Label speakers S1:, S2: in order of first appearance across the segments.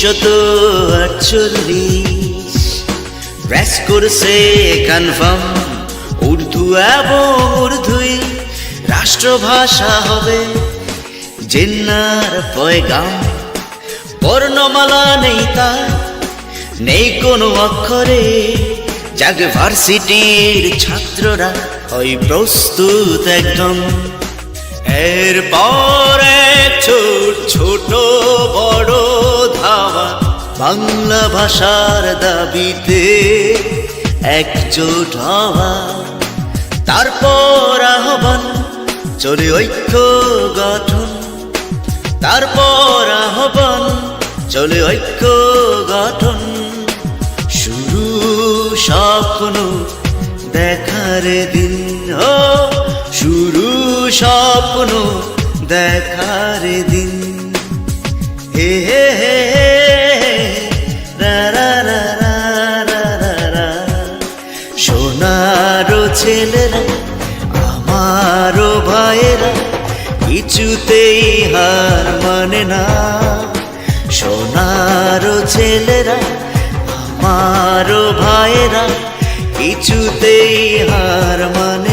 S1: উনিশশত আটচল্লিশ প্রেস করছে কনফার্ম উর্দু এবং উর্দুই রাষ্ট্রভাষা হবে। জিন্নার পয়গাম। বর্ণমালা নেই তার, নেই কোনো অক্ষরে। যাক ভার্সিটির ছাত্ররা হয় প্রস্তুত একদম। এরপরে ছোট ছোট, বড় ধাওয়া বাংলা ভাষার দাবিতে একজোট হওয়া। তারপর আহ্বান, চলে ঐক্য গঠন। তারপর আহ্বান, চলে ঐক্য গঠন। শুরু স্বপ্ন দেখার দিন শুরু স্বপ্ন দেখার দিন। কিছুতেই হার মানে না। সোনার ছেলেরা আমারও ভাইয়েরা কিছুতেই হার মানে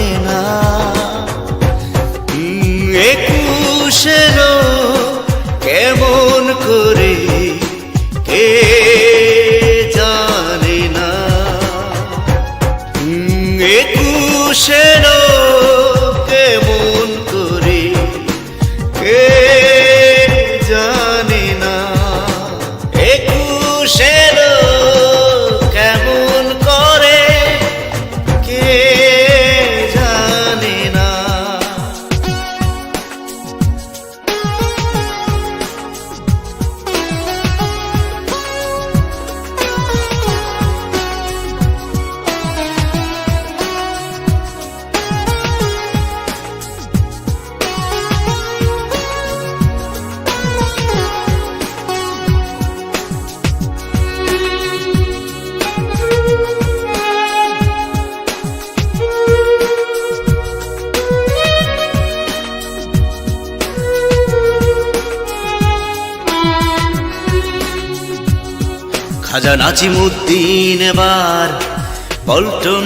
S1: নাজিমুদ্দিন এবার পল্টন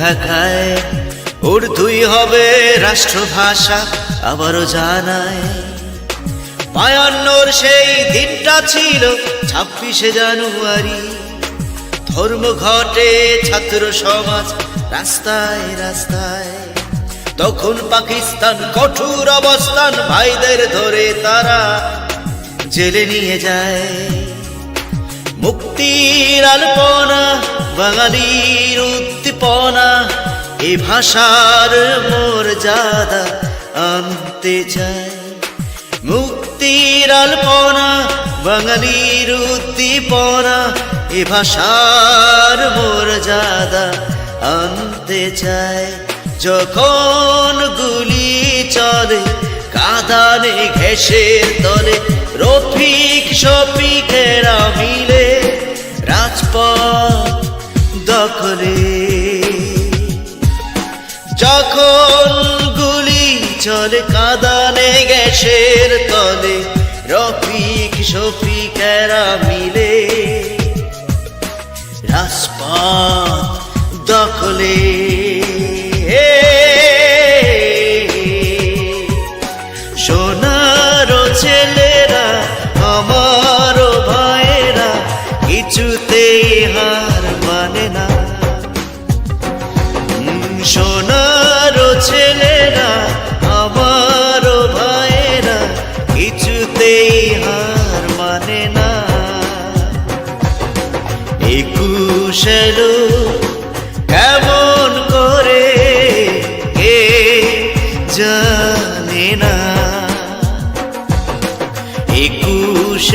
S1: ঢাকায় উর্দুই হবে রাষ্ট্রভাষা আবারও জানায়। বায়ান্নর সেই দিনটা ছিল ছাব্বিশে জানুয়ারি। ধর্মঘটে ছাত্র সমাজ রাস্তায় রাস্তায়। তখন পাকিস্তান কঠোর অবস্থান ভাইদের ধরে তারা জেলে নিয়ে যায়। মুক্তির আলপনা, বাঙালির উদ্দীপনা, এ ভাষার মর্যাদা আনতে চায় মুক্তির আলপনা, বাঙালির উদ্দীপনা, এ ভাষার মর্যাদা আনতে চায় যখন গুলি চলে, কাদানে ঘেসের তলে রফিক শফিকেরা দখলে যখন গুলি চলে, কাদানে গ্যাসের তলে, রফিক শফিকেরা মিলে রাজপথ দখলে। সোনার ছেলেরা, আমারও ভাইয়েরা, কিছুতেই হার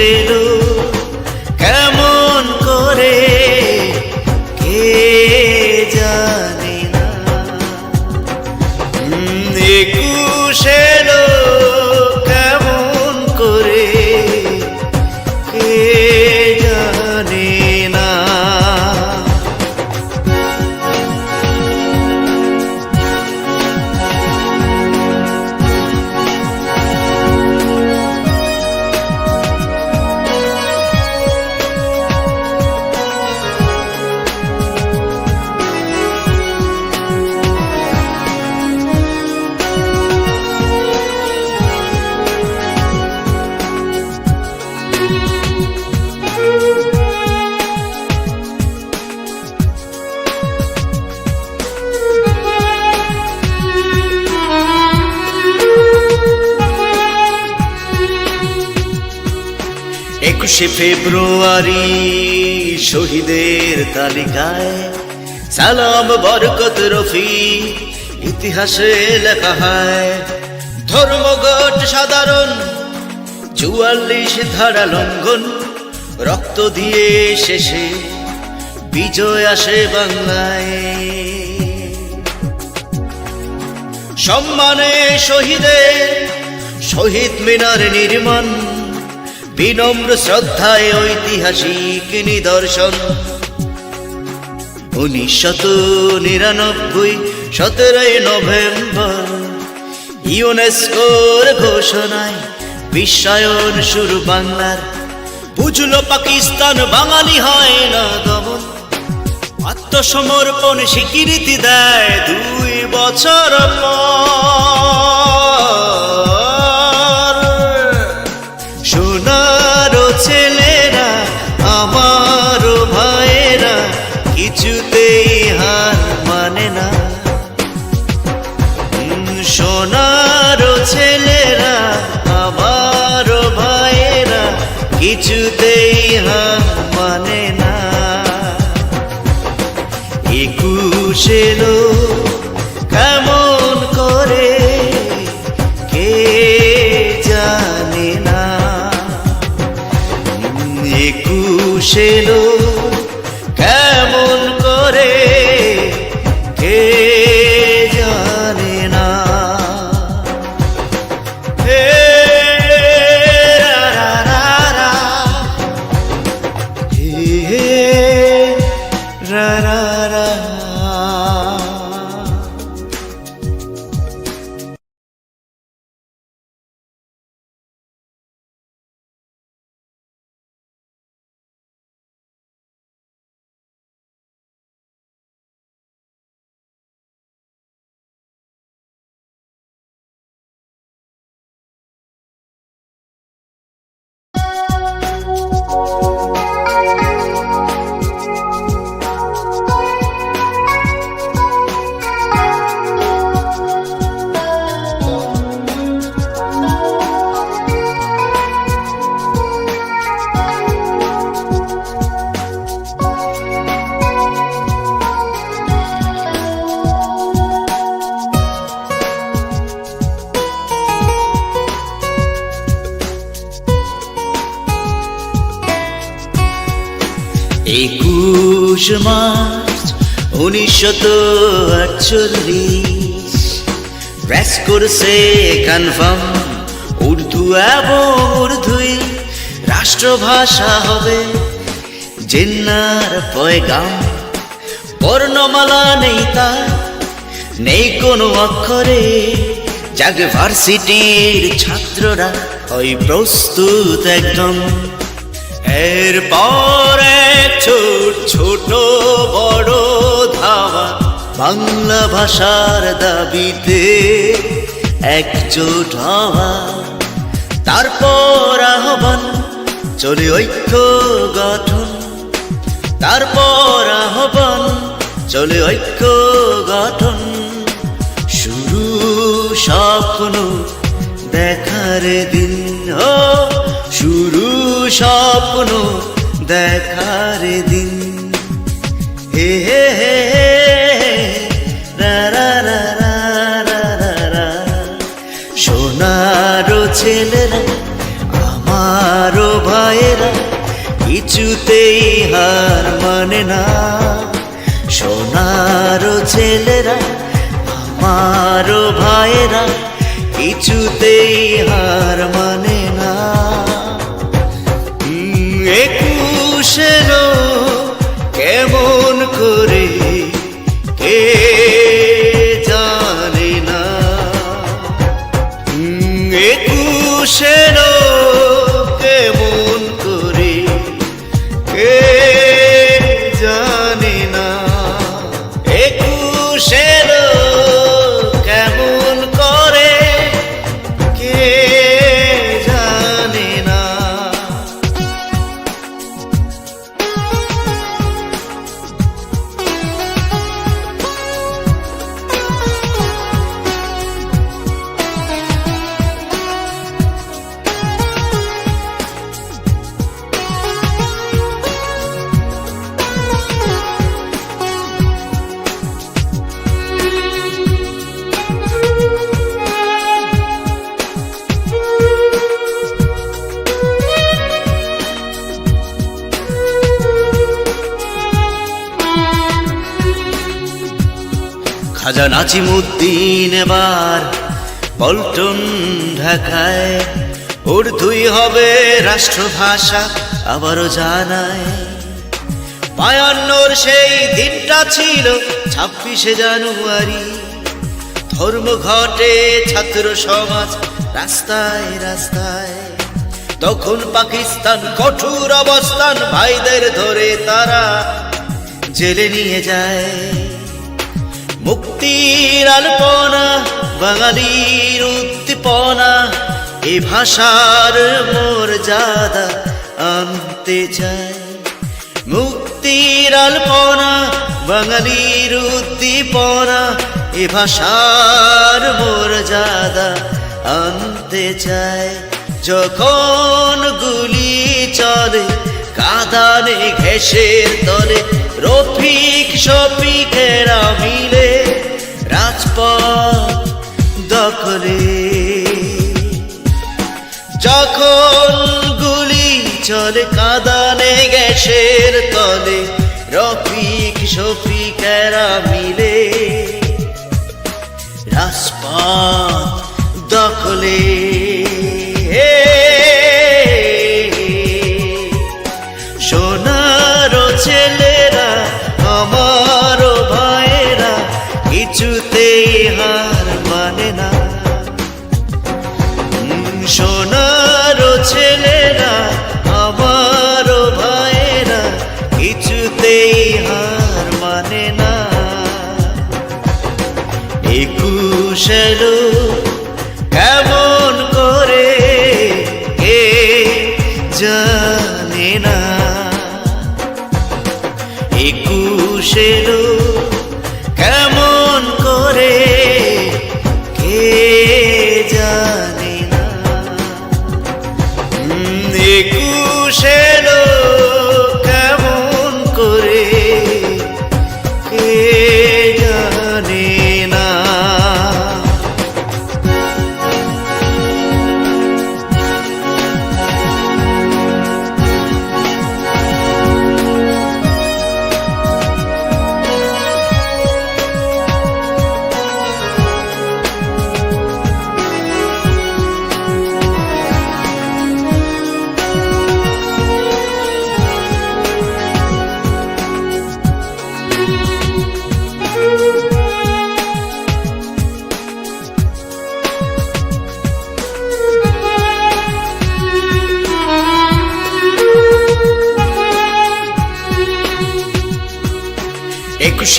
S1: সেদু একুশে ফেব্রুয়ারি শহীদের তালিকায় সালাম, বরকত রফি ইতিহাসে লেখা হয়। ধর্মঘট সাধারণ, চুয়াল্লিশ ধারা লঙ্ঘন, রক্ত দিয়ে শেষে বিজয় আসে বাংলায়। সম্মানে শহীদের, শহীদ মিনার নির্মাণ বিনম্র শ্রদ্ধায় ঐতিহাসিক নিদর্শন। উনিশশত নিরানব্বই, সতেরোই নভেম্বর, ইউনেস্কোর ঘোষণায় বিশ্বায়ন শুরু বাংলার। বুঝলো পাকিস্তান বাঙালি হয় না দমন। আত্মসমর্পণ স্বীকৃতি দেয় দুই বছর পর। একুশেলো কেমন করে কে জানে না। একুশেলো একুশ মার্চ উনিশশত আটচল্লিশ। র্যাস করছে কনফার্ম, উর্দু এবং উর্দুই রাষ্ট্রভাষা হবে। জিন্নার পয়গাম, বর্ণমালা নেই তার, নেই কোনো অক্ষরে। জাগ ভার্সিটির ছাত্ররা ওই প্রস্তুত একদম। এরপর ছোট ছোট, বড় ধাওয়া বাংলা ভাষার দাবিতে একজোট হওয়া। তারপর আহ্বান, চলে ঐক্য গঠন। তারপর আহ্বান, চলে ঐক্য গঠন। শুরু স্বপ্ন দেখার দিন, ও শুরু স্বপ্ন দেখার দিন। হে হে হে। সোনারও ছেলেরা আমারও ভাইয়েরা, কিছুতেই হার মানে না। সোনারও ছেলেরা আমারও ভাইয়েরা, কিছুতেই হার মানে না। খাজা নাজিমুদ্দিন এবার পল্টন ঢাকায়। উর্দুই হবে রাষ্ট্রভাষা, আবারও জানায়। বায়ান্নর সেই দিনটা ছিল ছাব্বিশে জানুয়ারি। ধর্মঘটে ছাত্র সমাজ রাস্তায় রাস্তায়। তখন পাকিস্তান কঠোর অবস্থান, ভাইদের ধরে তারা জেলে নিয়ে যায়। মুক্তির আলপনা, বাঙালির উদ্দীপনা, এ ভাষার মর্যাদা আনতে চায় মুক্তির আলপনা, বাঙালির উদ্দীপনা, এ ভাষার মর্যাদা আনতে চায় যখন গুলি চলে কাদানে ঘেসের তলে, রফিক শফিকেরা মিলে রাজপথ দখলে। যখন গুলি চলে কাদানে গ্যাসের তলে, রফিক শফিকেরা মিলে উম,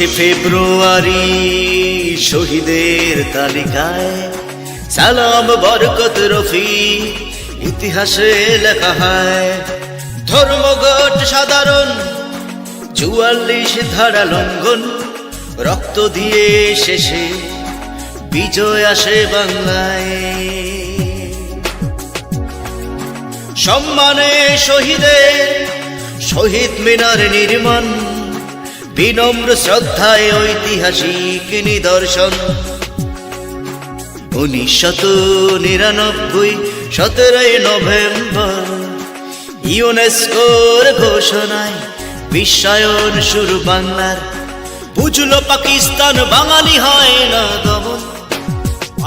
S1: একুশে ফেব্রুয়ারি শহীদের তালিকায় সালাম, বরকত রফি ইতিহাসে লেখা হয়। ধর্মঘট সাধারণ, চুয়াল্লিশ ধারা লঙ্ঘন, রক্ত দিয়ে শেষে বিজয় আসে বাংলায়। সম্মানে শহীদের, শহীদ মিনার নির্মাণ বিনম্র শ্রদ্ধায় ঐতিহাসিক নিদর্শন। উনিশশত নিরানব্বই, সতেরোই নভেম্বর, ইউনেস্কোর ঘোষণায় বিশ্বায়ন শুরু বাংলার। বুঝলো পাকিস্তান বাঙালি হয় না দমন।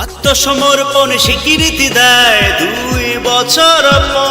S1: আত্মসমর্পণ স্বীকৃতি দেয় দুই বছর পর।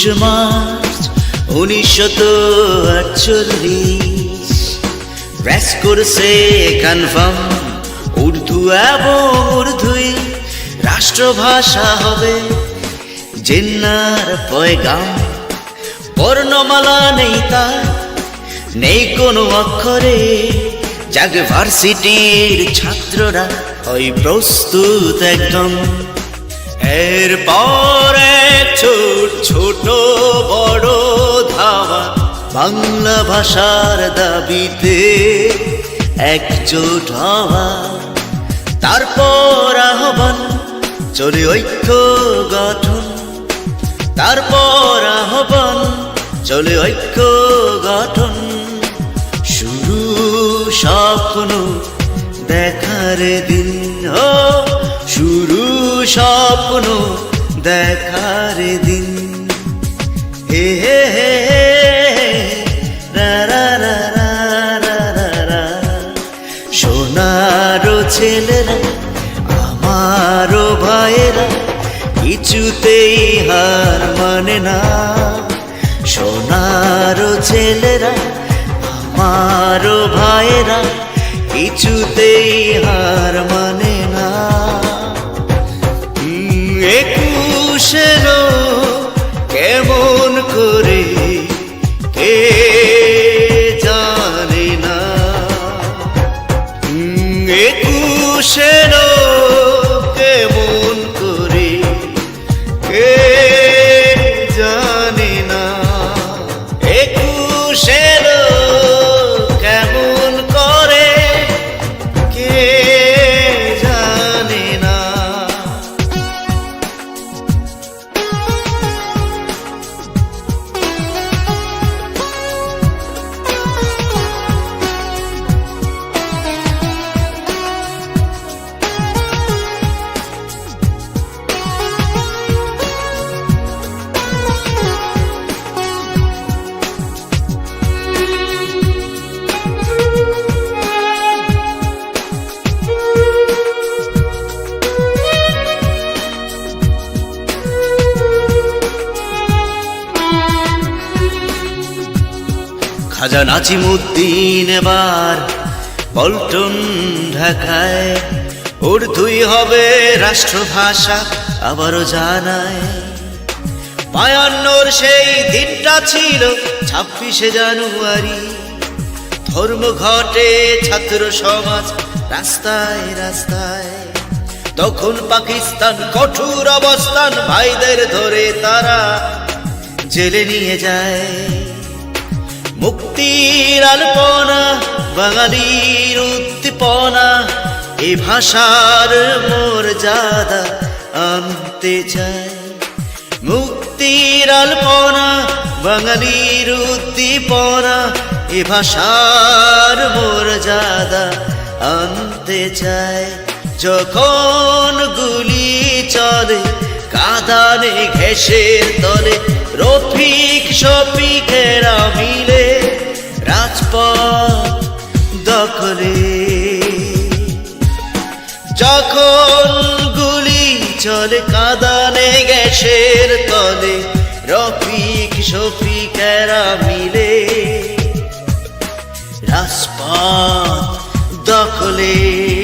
S1: একুশ মার্চ উনিশশো আটচল্লিশ। ব্যাস করছে কনফার্ম উর্দু এবং উর্দুই। রাষ্ট্রভাষা হবে জিন্নার পয়গাম। বর্ণমালা নেই তার, নেই কোনো অক্ষরে। জাগ ভার্সিটির ছাত্ররা ওই প্রস্তুত একদম। এরপর ছোট ছোট, বড় ধাওয়া বাংলা ভাষার দাবিতে একজোট হওয়া। তারপর আহ্বান, চলে ঐক্য গঠন। তারপর আহ্বান, চলে ঐক্য গঠন। শুরু স্বপ্ন দেখার দিন শুরু স্বপ্ন দেখার দিন হে হে হে। সোনারও ছেলেরা আমারও ভাইয়েরা, কিছুতেই হার মানে না সোনারও ছেলেরা আমারও ভাইয়েরা, কিছুতেই হার মানে একুশেরও খাজা নাজিমুদ্দিন এবার পল্টন ঢাকায়। উর্দুই হবে রাষ্ট্রভাষা, আবারও জানায়। বায়ান্নর সেই দিনটা ছিল ছাব্বিশে জানুয়ারি। ধর্মঘটে ছাত্র সমাজ রাস্তায় রাস্তায়। তখন পাকিস্তান কঠোর অবস্থান, ভাইদের ধরে তারা জেলে নিয়ে যায়। মুক্তির আলপনা, বাঙালির উদ্দীপনা, এ ভাষার মর্যাদা আনতে চায় মুক্তির আলপনা, বাঙালির উদ্দীপনা, এ ভাষার মর্যাদা আনতে চায় যখন গুলি চলে, কাদানে ঘেসের তলে রফিক শফিকেরা মিলে রাজপথ দখলে। যখন গুলি চলে কাদানে গ্যাসের তলে, রফিক শফিকেরা মিলে রাজপথ দখলে।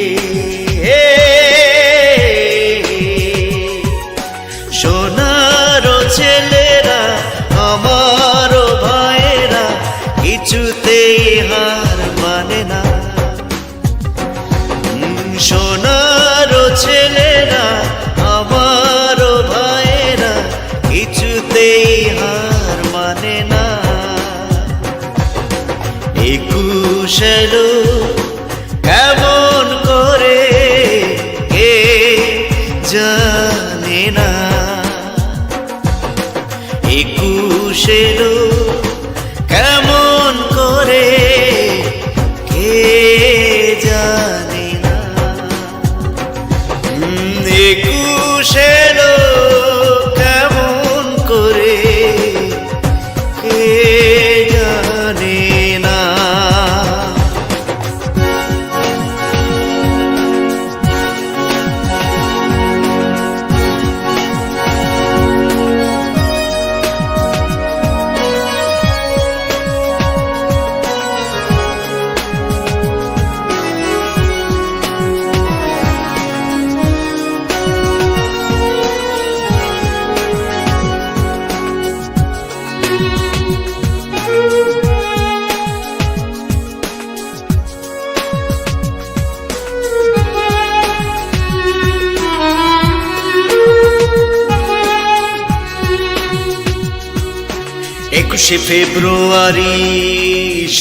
S1: একুশে ফেব্রুয়ারি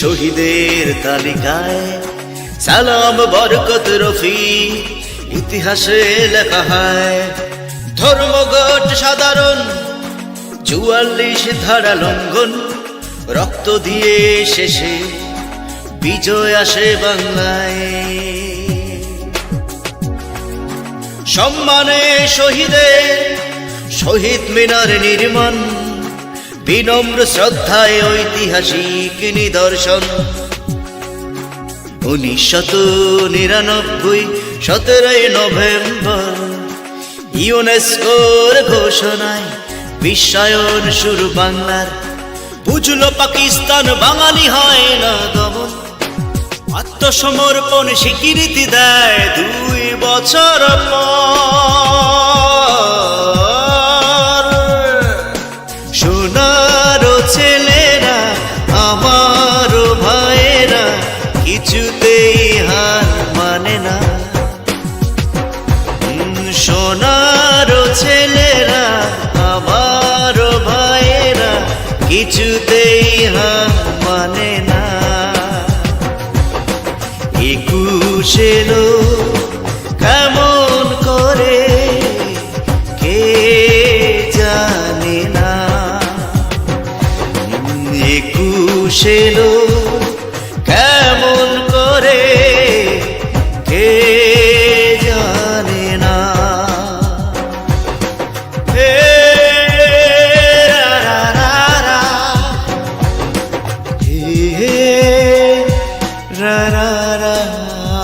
S1: শহীদের তালিকায় সালাম, বরকত রফি ইতিহাসে লেখা হয়। ধর্মঘট সাধারণ, চুয়াল্লিশ ধারা লঙ্ঘন, রক্ত দিয়ে শেষে বিজয় আসে বাংলায়। সম্মানে শহীদের, শহীদ মিনার নির্মাণ বিনম্র শ্রদ্ধায় ঐতিহাসিক নিদর্শন। উনিশশত নিরানব্বই, সতেরোই নভেম্বর, ইউনেস্কোর ঘোষণায় বিশ্বায়ন শুরু বাংলার। বুঝলো পাকিস্তান বাঙালি হয় না দমন। আত্মসমর্পণ স্বীকৃতি দেয় দুই বছর পর। কিছুতেই হারা